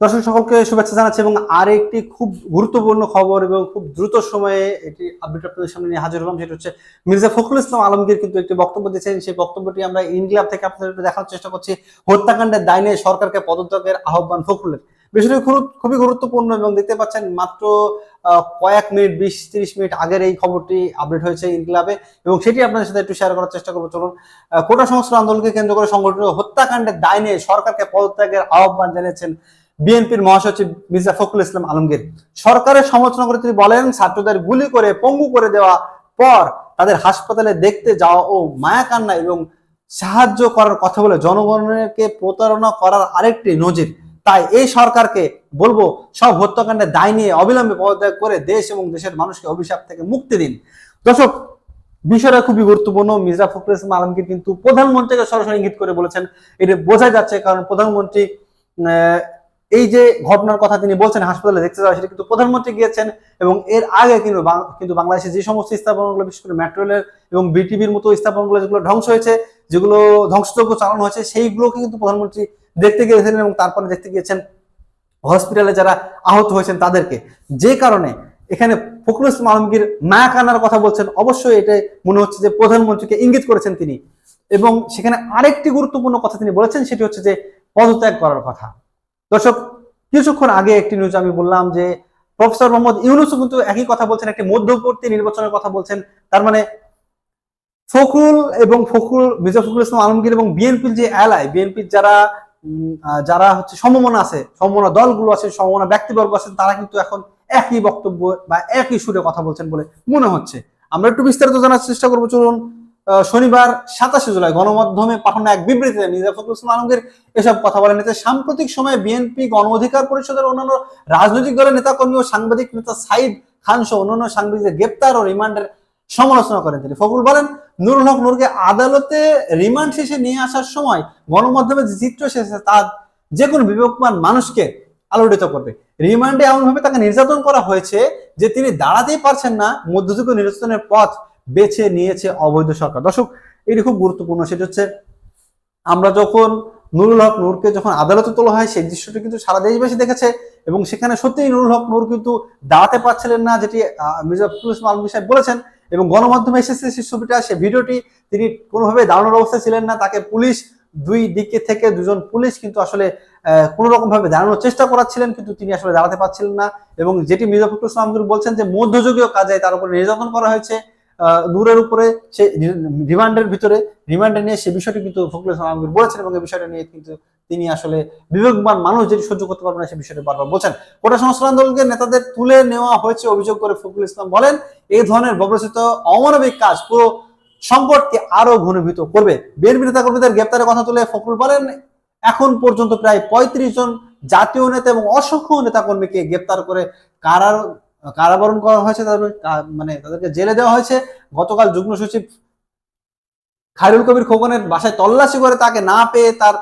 দর্শক সকলকে শুভেচ্ছা জানাচ্ছি এবং আর একটি খুব গুরুত্বপূর্ণ খবর এবং খুব দ্রুত সময়ে এটি আপডেট আপনাদের সামনে নিয়ে হাজির হলাম, সেটা হচ্ছে মির্জা ফখরুল ইসলাম আলমগীর কিন্তু একটি বক্তব্য দিয়েছেন। সেই বক্তব্যটি আমরা ইনক্লাব থেকে আপনাদের দেখানোর চেষ্টা করছি। হত্যাকাণ্ডের দায় নিয়ে সরকারকে পদত্যাগের আহ্বান ফখরুলের। বিষয়টি খুব- খুবই গুরুত্বপূর্ণ এবং দেখতে পাচ্ছেন মাত্র কয়েক মিনিট, বিশ, তিরিশ মিনিট আগের এই খবরটি আপডেট হয়েছে ইনক্লাবে এবং সেটি আপনাদের সাথে একটু শেয়ার করার চেষ্টা করব। চলুন কোটা সংস্কার আন্দোলনকে কেন্দ্র করে সংগঠিত হত্যাকাণ্ডের দায় নিয়ে সরকারকে পদত্যাগের আহ্বান জানিয়েছেন বিএনপির মহাসচিব মির্জা ফখরুল ইসলাম আলমগীর। সরকারের সমালোচনা করে তিনি বলেন, ছাত্রদের গুলি করে, পঙ্গু করে দেওয়া পর তাদের হাসপাতালে দেখতে যাওয়া ও মায়া কান্না এবং সাহায্য করার কথা বলে জনগণকে প্রতারণা করার আরেকটি নজির। তাই এই সরকারকে বলব, সব হত্যাকাণ্ডের দায় নিয়ে অবিলম্বে পদত্যাগ করে দেশ এবং দেশের মানুষকে অভিশাপ থেকে মুক্তি দিন। দর্শক, বিষয়টা খুবই গুরুত্বপূর্ণ। মির্জা ফখরুল ইসলাম আলমগীর কিন্তু প্রধানমন্ত্রীকে সরাসরি ইঙ্গিত করে বলেছেন। এটা বোঝা যাচ্ছে কারণ প্রধানমন্ত্রী এই যে ঘটনার কথা তিনি বলছেন হাসপাতালে দেখতে যাওয়া, সেটা কিন্তু প্রধানমন্ত্রী গিয়েছেন এবং এর আগে কিন্তু কিন্তু বাংলাদেশে যে সমস্ত স্থাপনাগুলো, বিশেষ করে মেট্রো রেলের এবং বিটিভির মতো স্থাপনাগুলো যেগুলো ধ্বংস হয়েছে, যেগুলো ধ্বংসযোগ্য চালানো হয়েছে, সেইগুলোকে কিন্তু প্রধানমন্ত্রী দেখতে গিয়েছিলেন এবং তারপরে দেখতে গিয়েছেন হসপিটালে যারা আহত হয়েছেন তাদেরকে। যে কারণে এখানে ফখরুল ইসলাম আলমগীর মায়া কান্নার কথা বলছেন, অবশ্যই এটা মনে হচ্ছে যে প্রধানমন্ত্রীকে ইঙ্গিত করেছেন তিনি। এবং সেখানে আরেকটি গুরুত্বপূর্ণ কথা তিনি বলেছেন, সেটি হচ্ছে যে পদত্যাগ করার কথা। দর্শক, কিছুক্ষণ আগে একটি নিউজ আমি বললাম যে প্রফেসর মোহাম্মদ ইউনুসও কিন্তু একই কথা বলছেন, একটি মধ্যবর্তী নির্বাচনের কথা বলছেন। তার মানে ফখরুল এবং ফখরুল, মির্জা ফখরুল ইসলাম আলমগীর এবং বিএনপির যে এলাই বিএনপির যারা যারা হচ্ছে সমমনা আছে, সমমনা দলগুলো আছে, সমমনা ব্যক্তিবর্গ আছেন তারা কিন্তু এখন একই বক্তব্য বা একই সুরে কথা বলছেন বলে মনে হচ্ছে। আমরা একটু বিস্তারিত জানার চেষ্টা করব, চলুন। শনিবার সাতাশে জুলাই গণমাধ্যমে পাঠানো এক বিবৃতিতে মির্জা ফখরুল ইসলাম আলমগীর এসব কথা বলেন। এতে সাম্প্রতিক সময়ে বিএনপি গণ অধিকার পরিষদের অন্যান্য রাজনৈতিক দলের নেতাকর্মী ও সাংবাদিক নেতা সাইদ খান সহ অন্যান্য সাংবাদিকদের গ্রেপ্তার ও রিমান্ডের সমালোচনা করেন তিনি। ফখরুল বলেন, নুরুল হক নূরকে আদালতে রিমান্ড শেষে নিয়ে আসার সময় গণমাধ্যমে যে চিত্র এসেছে তা যে কোনো বিবেকমান মানুষকে আলোড়িত করবে। রিমান্ডে এমনভাবে তাকে নির্যাতন করা হয়েছে যে তিনি দাঁড়াতেই পারছেন না। মধ্যযুগ নির্যাতনের পথ বেছে নিয়েছে অবৈধ সরকার। দর্শক এটি খুব গুরুত্বপূর্ণ, সেটা হচ্ছে আমরা যখন নুরুল হক নূরকে যখন আদালতে তোলা হয়, সেই দৃশ্যটি কিন্তু সারা দেশবাসী দেখেছে এবং সেখানে সত্যিই নুরুল হক নূর কিন্তু দাঁড়াতে পারছিলেন না, যেটি মির্জা আলমগীর সাহেব বলেছেন এবং গণমাধ্যমে এসেছে সেই ছবিটা সেই ভিডিওটি তিনি কোনোভাবে দাঁড়ানোর অবস্থায় ছিলেন না, তাকে পুলিশ দুই দিকে থেকে দুজন পুলিশ কিন্তু আসলে কোনো রকম ভাবে দাঁড়ানোর চেষ্টা করাচ্ছিলেন, কিন্তু তিনি আসলে দাঁড়াতে পারছিলেন না এবং যেটি মির্জা ফখরুল ইসলাম বলছেন যে মধ্যযুগীয় কাজে তার উপরে নির্যাতন করা হয়েছে। নূরের উপরে সে রিমান্ডের ভিতরে, রিমান্ডে নিয়ে সে বিষয়টি কিন্তু ফখরুল ইসলাম আলমগীর বলেছেন এবং এই বিষয়টা নিয়ে কিন্তু তিনি আসলে বিবেকবান মানুষ যেটি সহ্য করতে পারবে না সে বিষয়টি বারবার বলছেন। কোটা সংস্কার আন্দোলনকে নেতাদের তুলে নেওয়া হয়েছে অভিযোগ করে ফখরুল ইসলাম বলেন এই ধরনের ব্যবস্থিত অমানবিক কাজ পুরো সংকটকে আরও ঘনীভূত করবে। বিএনপি নেতাকর্মীদের গ্রেপ্তারের কথা তুলে ফখরুল বলেন, এখন পর্যন্ত প্রায় পঁয়ত্রিশ জন জাতীয় নেতা এবং অসংখ্য নেতাকর্মীকে গ্রেপ্তার করে কারার কারাবরণ করা হয়েছে তাদের মানে তাদেরকে জেলে দেওয়া হয়েছে। গতকাল যুগ্ম সচিব খায়রুল কবির খোকনের বাসায় তল্লাশি করে তাকে না পেয়ে তার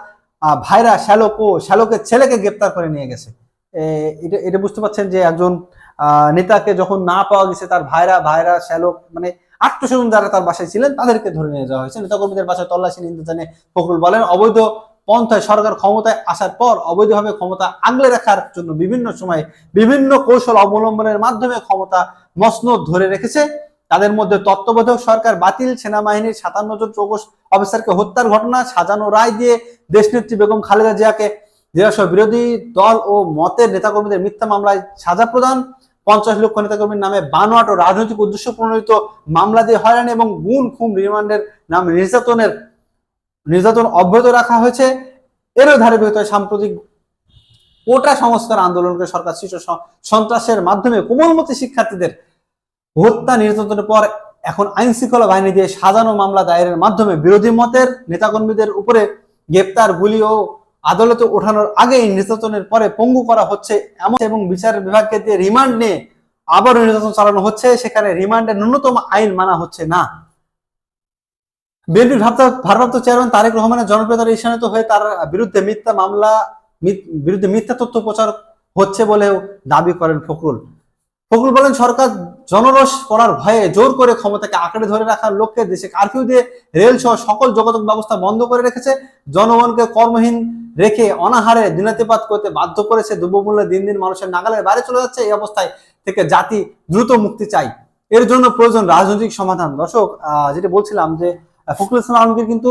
ভাইরা শ্যালক ও শ্যালকের ছেলেকে গ্রেপ্তার করে নিয়ে গেছে। এটা এটা বুঝতে পারছেন যে একজন নেতাকে যখন না পাওয়া গেছে তার ভাইরা ভাইরা, শ্যালক মানে আত্মস্বজন যারা তার বাসায় ছিলেন তাদেরকে ধরে নিয়ে যাওয়া হয়েছে। নেতাকর্মীদের বাসায় তল্লাশি নিতে জানে ফখরুল বলেন, অবৈধ পন্থায় সরকার ক্ষমতায় আসার পর অবৈধভাবে ক্ষমতা আগলে রাখার জন্য বিভিন্ন সময় বিভিন্ন কৌশল অবলম্বনের মাধ্যমে ক্ষমতা মসনদ ধরে রেখেছে। তাদের মধ্যে তত্ত্বাবধায়ক সরকার বাতিল সেনাবাহিনীর সাতান্ন জন চৌকস অফিসারকে হত্যার ঘটনা, সাজানো রায় দিয়ে দেশনেত্রী বেগম খালেদা জিয়াকে জেলাসহ বিরোধী দল ও মতের নেতাকর্মীদের মিথ্যা মামলায় সাজা প্রদান। পঞ্চাশ লক্ষ নেতাকর্মীর নামে বানোয়াট ও রাজনৈতিক উদ্দেশ্য প্রণোদিত মামলা দিয়ে হয়রানি এবং গুণ খুম রিমান্ডের নাম নির্যাতনের নির্যাতন অব্যাহত রাখা হয়েছে। এরও ধারে ভিতরে সাম্প্রতিক কোটা সংস্কার আন্দোলনকে সরকার স- সন্ত্রাসের মাধ্যমে কোমলমতি শিক্ষার্থীদের হত্যা, নির্যাতনের পর এখন আইন শৃঙ্খলা বাহিনী দিয়ে সাজানো মামলা দায়েরের মাধ্যমে বিরোধী মতের নেতাকর্মীদের উপরে গ্রেপ্তার, গুলি ও আদালতে ওঠানোর আগেই নির্যাতনের পরে পঙ্গু করা হচ্ছে এমন এবং বিচার বিভাগকে দিয়ে রিমান্ড নিয়ে আবারও নির্যাতন চালানো হচ্ছে। সেখানে রিমান্ডের ন্যূনতম আইন মানা হচ্ছে না। বিএনপির ভারপ্রাপ্ত চেয়ারম্যান তারেক রহমানের জনপ্রিয়তার ঈশানিত হয়ে তার বিরুদ্ধে মিথ্যা মামলা বিরুদ্ধে মিথ্যা তথ্য প্রচার হচ্ছে বলেও দাবি করেন ফখরুল। ফখরুল বলেন, সরকার জনরস করার ভয়ে জোর করে ক্ষমতাকে আঁকড়ে ধরে রাখার লক্ষ্যে দেশে কারফিউ দিয়ে রেল সহ সকল যোগাযোগ ব্যবস্থা বন্ধ করে রেখেছে। জনগণকে কর্মহীন রেখে অনাহারে দিনাতিপাত করতে বাধ্য করেছে দ্রব্যমূল্য দিন দিন মানুষের নাগালের বাইরে চলে যাচ্ছে। এই অবস্থায় থেকে জাতি দ্রুত মুক্তি চাই এর জন্য প্রয়োজন রাজনৈতিক সমাধান। দর্শক যেটা বলছিলাম যে ফখরুল ইসলাম আলমগীর কিন্তু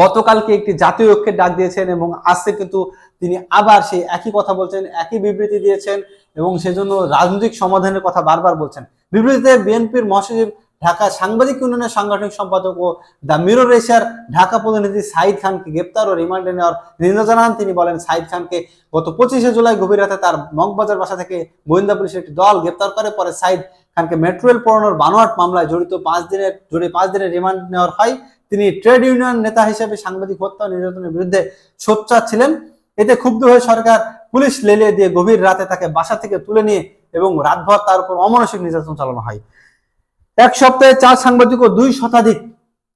গতকালকে একটি জাতীয় ঐক্যের ডাক দিয়েছেন এবং আজকে কিন্তু তিনি আবার সেই একই কথা বলছেন, একই বিবৃতি দিয়েছেন এবং সেজন্য রাজনৈতিক সমাধানের কথা বারবার বলছেন। বিবৃতিতে বিএনপির মহাসচিব, ঢাকা সাংবাদিক ইউনিয়নের সাংগঠনিক সম্পাদক ও দ্য মিরর এশিয়ার ঢাকা প্রতিনিধি সাইদ খানকে গ্রেপ্তার ও রিমান্ডে নেওয়ার নিন্দা জানান। তিনি বলেন, সাইদ খানকে গত পঁচিশে জুলাই গভীর রাতে তার মগবাজার বাসা থেকে গোয়েন্দা পুলিশের একটি দল গ্রেপ্তার করে। পরে সাইদ খানকে মেট্রো পড়ানোর বানোয়াট মামলায় জড়িত পাঁচ দিনের, জুড়ে পাঁচ দিনের রিমান্ড নেওয়ার হয়। তিনি ট্রেড ইউনিয়ন নেতা হিসেবে সাংবাদিক হত্যা নির্যাতনের বিরুদ্ধে সোচ্চার ছিলেন। এতে ক্ষুব্ধ হয়ে সরকার পুলিশ লেলিয়ে দিয়ে গভীর রাতে তাকে বাসা থেকে তুলে নিয়ে এবং রাতভর তার উপর অমানসিক নির্যাতন চালানো হয়। এক সপ্তাহে চার সাংবাদিক ও দুই শতাধিক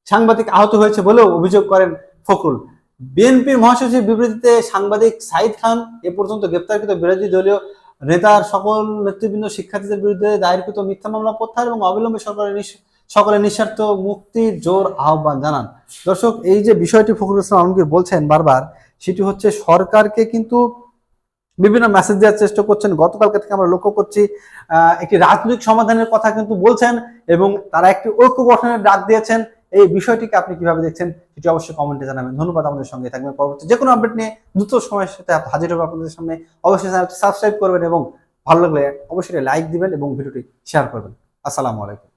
সাংবাদিক আহত হয়েছে বলেও অভিযোগ করেন ফখরুল। বিএনপির মহাসচিব বিবৃতিতে সাংবাদিক সাইদ খান, এ পর্যন্ত গ্রেপ্তারকৃত বিরোধী দলীয় নেতার সকল নেতৃবৃন্দ, শিক্ষার্থীদের বিরুদ্ধে দায়েরকৃত মিথ্যা মামলা প্রত্যাহার এবং অবিলম্বে সরকারের সকলের নিঃস্বার্থ মুক্তির জোর আহ্বান জানান। দর্শক, এই যে বিষয়টি ফখরুল ইসলাম আলমগীর বলছেন বারবার, সেটি হচ্ছে সরকারকে কিন্তু বিভিন্ন মেসেজ দেওয়ার চেষ্টা করছেন। গতকালকে থেকে আমরা লক্ষ্য করছি একটি রাজনৈতিক সমাধানের কথা কিন্তু বলছেন এবং তারা একটি ঐক্য গঠনের ডাক দিয়েছেন। এই বিষয়টিকে আপনি কীভাবে দেখছেন সেটি অবশ্যই কমেন্টে জানাবেন। ধন্যবাদ আমাদের সঙ্গে থাকবেন। পরবর্তী যে কোনো আপডেট নিয়ে দ্রুত সময়ের সাথে হাজির হবে আপনাদের সামনে। অবশ্যই সাবস্ক্রাইব করবেন এবং ভালো লাগলে অবশ্যই লাইক দিবেন এবং ভিডিওটি শেয়ার করবেন। আসসালামু আলাইকুম।